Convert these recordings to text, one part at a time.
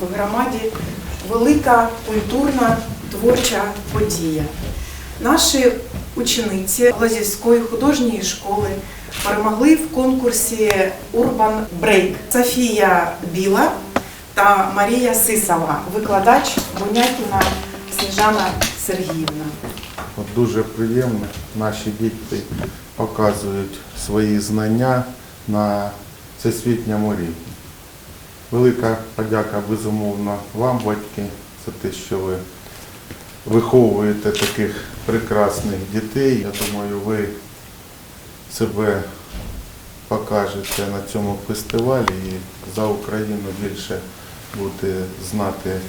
в громаді велика культурна творча подія. Наші учениці Лазівської художньої школи перемогли в конкурсі Urban Break Софія Біла та Марія Сисова, викладач Бунякіна Сніжана Сергіївна. Дуже приємно, наші діти показують свої знання на всесвітньому рівні. Велика подяка безумовно вам, батьки, за те, що ви виховуєте таких прекрасних дітей. Я думаю, ви себе покажете на цьому фестивалі і за Україну більше будете знати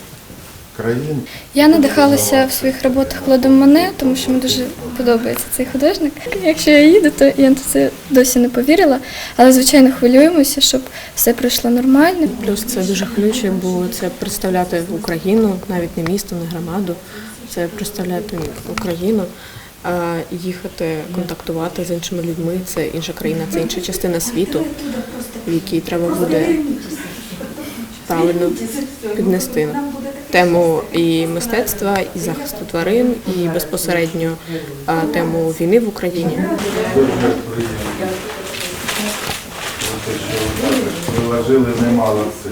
країн. Я надихалася в своїх роботах Клодом Моне, тому що мені дуже подобається цей художник. Якщо я їду, то я на це досі не повірила, але звичайно хвилюємося, щоб все пройшло нормально. Плюс це дуже хвилююче, бо це представляти Україну, навіть не місто, не громаду. Це представляти Україну, їхати, контактувати з іншими людьми. Це інша країна, це інша частина світу, в якій треба буде правильно піднести тему і мистецтва, і захисту тварин, і безпосередньо тему війни в Україні. Приложили немало сил.